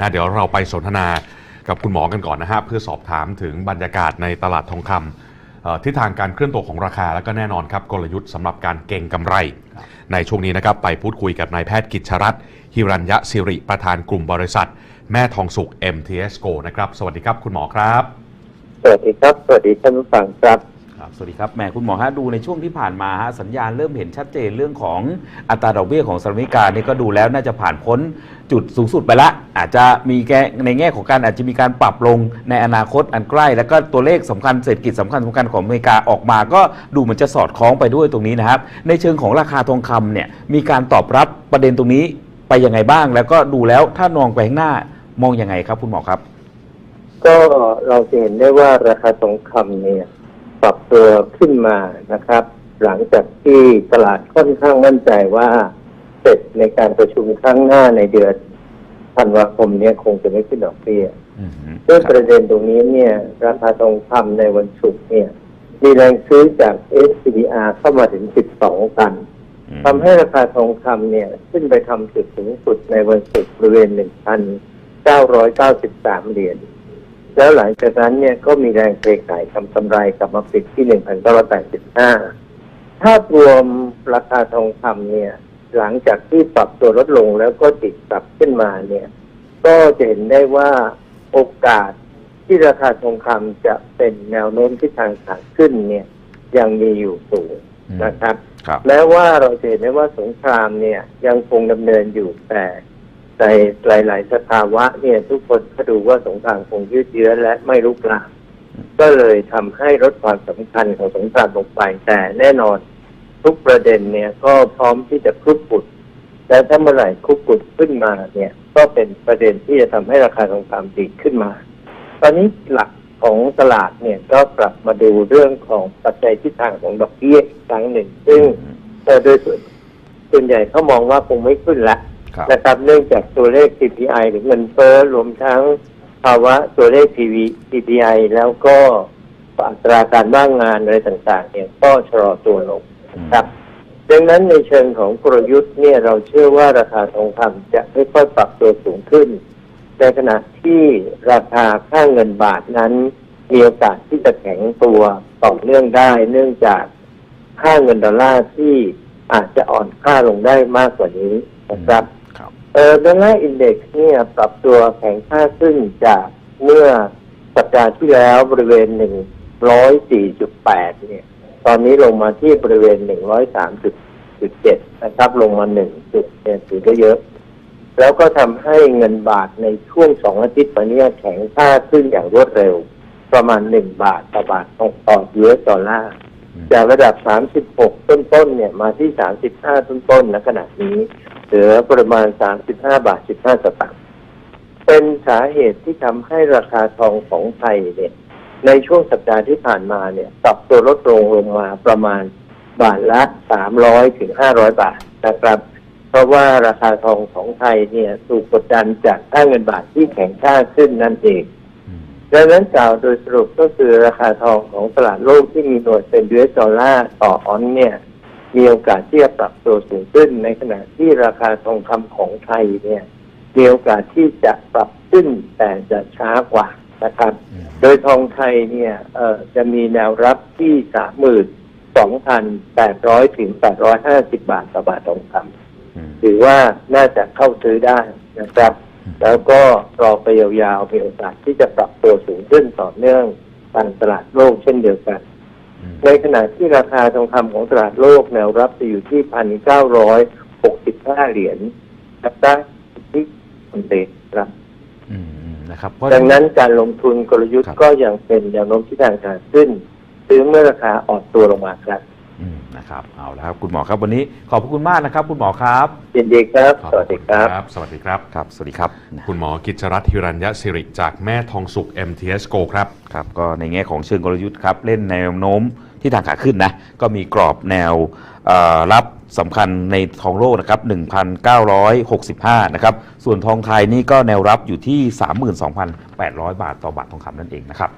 นะเดี๋ยวเราไปสนทนากับคุณหมอกันก่อนนะฮะเพื่อสอบถามถึงบรรยากาศในตลาดทองคำทิศทางการเคลื่อนตัวของราคาแล้วก็แน่นอนครับกลยุทธ์สำหรับการเก็งกำไร ในช่วงนี้นะครับไปพูดคุยกับนายแพทย์กิจชรัตฮิรัญยศิริประธานกลุ่มบริษัท แม่ทองสุก MTS Go นะครับสวัสดีครับคุณหมอครับ สวัสดีครับ สวัสดีท่านผู้ฟังครับ ครับสวัสดีครับแหมคุณหมอฮะดูในช่วงที่ผ่านมาฮะสัญญาณเริ่มเห็นชัดเจนเรื่องของอัตราดอกเบี้ยของสหรัฐอเมริกานี่ก็ดูแล้วน่าจะผ่านพ้นจุดสูงสุดไปละ อาจจะมีแง่ในแง่ของการอาจจะมีการปรับลงในอนาคตอันใกล้ แล้วก็ตัวเลขสำคัญเศรษฐกิจสำคัญสำคัญของอเมริกาออกมา ก็ดูเหมือนจะสอดคล้องไปด้วยตรงนี้นะครับ ในเชิงของราคาทองคำเนี่ยมีการตอบรับประเด็นตรงนี้ไปยังไงบ้าง แล้วก็ดูแล้วถ้ามองไปข้างหน้ามองยังไงครับคุณหมอครับ ก็เราจะเห็นได้ว่าราคาทองคำเนี่ย ปรับตัวขึ้นมานะครับ หลังจากที่ตลาดค่อนข้างมั่นใจว่าเสร็จในการประชุมครั้งหน้าในเดือนธันวาคมเนี่ยคงจะไม่ขึ้นดอกเบี้ยอืมด้วยประเด็นตรงนี้เนี่ยราคาทองคำในวันศุกร์เนี่ย มีแรงซื้อจาก SCBR เข้ามาถึง 12 ตันทำให้ราคาทองคำเนี่ย ขึ้นไปทำจุดสูงสุดในวันศุกร์บริเวณ 1,993 เหรียญ แล้วหลังจากนั้นเนี่ยก็มีแรงเทขายทำกำไรกลับมาปิดที่1,985ภาพรวมราคาทองคำเนี่ย หลังจากที่ปรับตัวลดลงแล้วก็ติดกลับขึ้นมาเนี่ย ก็จะเห็นได้ว่าโอกาสที่ราคาทองคำจะเป็นแนวโน้มที่ทางขาขึ้นเนี่ย ยังมีอยู่สูงนะครับครับแม้ว่าเราจะเห็นได้ว่าสงครามเนี่ยยังคงดำเนินอยู่แต่ ในหลาย ๆ สภาวะเนี่ยทุกคนก็ดูว่าสงครามคงยืดเยื้อและไม่ลุกลามก็เลยทำให้ลดความสำคัญของสงครามลงไปแต่แน่นอนทุกประเด็นเนี่ยก็พร้อมที่จะคุกกุดและถ้าเมื่อไหร่คุกกุดขึ้นมาเนี่ย ก็เป็นประเด็นที่จะทำให้ราคาทองคำดีดขึ้นมา ตอนนี้หลักของตลาดเนี่ยก็กลับมาดูเรื่องของปัจจัยทิศทางของดอกเบี้ยอีกครั้งหนึ่ง ซึ่งโดยส่วนใหญ่เขามองว่าคงไม่ขึ้นละ นะครับ เนื่องจากตัวเลข CPI หรือเงินเฟ้อรวมทั้งภาวะตัวเลข PV CPI แล้วก็อัตราการว่างงานอะไรต่างๆ เนี่ยก็ชะลอตัวลงนะครับดังนั้นในเชิงของกลยุทธ์เนี่ยเราเชื่อว่าราคาทองคำจะค่อยๆปรับตัวสูงขึ้น ในขณะที่ราคาค่าเงินบาทนั้น มีโอกาสที่จะแข็งตัวต่อเนื่องได้ เนื่องจากค่าเงินดอลลาร์ที่อาจจะอ่อนค่าลงได้มากกว่านี้นะครับครับ เออดอลลาร์อินเด็กซ์เนี่ยปรับตัวแข็งค่าขึ้นจากเมื่อสัปดาห์ที่แล้วบริเวณ104.8เนี่ย ตอนนี้ลงมาที่บริเวณ103.7นะครับ ลงมา1จุดเนี่ยถือว่าเยอะ แล้วก็ทำให้เงินบาทในช่วงสองอาทิตย์มาเนี้แข็งค่าขึ้นอย่างรวดเร็ว ประมาณ1บาทต่อบาทต่อยูเอสดอลลาร์จากระดับ 36 ต้นๆ เนี่ย มาที่ 35 ต้นๆณขณะนี้ เหลือประมาณ 35 บาท 15 สตางค์ เป็นสาเหตุที่ทำให้ราคาทองของไทยเนี่ย ในช่วงสัปดาห์ที่ผ่านมาเนี่ยปรับตัวลดลงลงมาประมาณบาทละ 300 ถึง 500 บาทนะครับ เพราะว่าราคาทองของไทยเนี่ยถูกกดดันจากค่าเงินบาทที่แข็งค่าขึ้นนั่นเองดังนั้นกล่าวโดยสรุปก็คือราคาทองของตลาดโลกที่มีหน่วยเป็นยูเอสดอลลาร์ต่อออนซ์เนี่ย มีโอกาสที่จะปรับตัวสูงขึ้น ในขณะที่ราคาทองคำของไทยเนี่ยมีโอกาสที่จะปรับขึ้นแต่จะช้ากว่านะครับ โดยทองไทยเนี่ยเอ่อจะมีแนวรับที่สามหมื่นสองพันแปดร้อยถึงแปดร้อยห้าสิบบาทต่อบาททองคำถือว่าน่าจะเข้าซื้อได้นะครับ แล้วก็รอไปยาวๆมีโอกาสที่จะปรับตัวสูงขึ้นต่อเนื่องตามตลาดโลกเช่นเดียวกัน ในขณะที่ราคาทองคำของตลาดโลกแนวรับจะอยู่ที่พันเก้าร้อยหกสิบห้าเหรียญนะครับที่คนเดครับอืมอืมนะครับเพราะดังนั้นการลงทุนกลยุทธ์ครับก็ยังเป็นแนวโน้มที่ทางการขึ้น ซื้อเมื่อราคาอ่อนตัวลงมาครับอืม นะครับเอาละครับคุณหมอครับวันนี้ขอบพระคุณมากนะครับ คุณหมอครับยินดีครับขอบสวัสดีครับ สวัสดีครับ ครับ สวัสดีครับ คุณหมอกิจชรัตน์ฮิรัญยศิริจากแม่ทองสุก MTS Go ครับ ครับ ก็ในแง่ของเชิงกลยุทธ์ครับ เล่นแนวโน้มที่ทางขาขึ้นนะ ก็มีกรอบแนวเอ่อรับสำคัญในทองโลกนะครับ 1,965 นะครับ ส่วนทองไทยนี่ก็แนวรับอยู่ที่ 32,800 บาทต่อบาททองคำนั่นเองนะครับ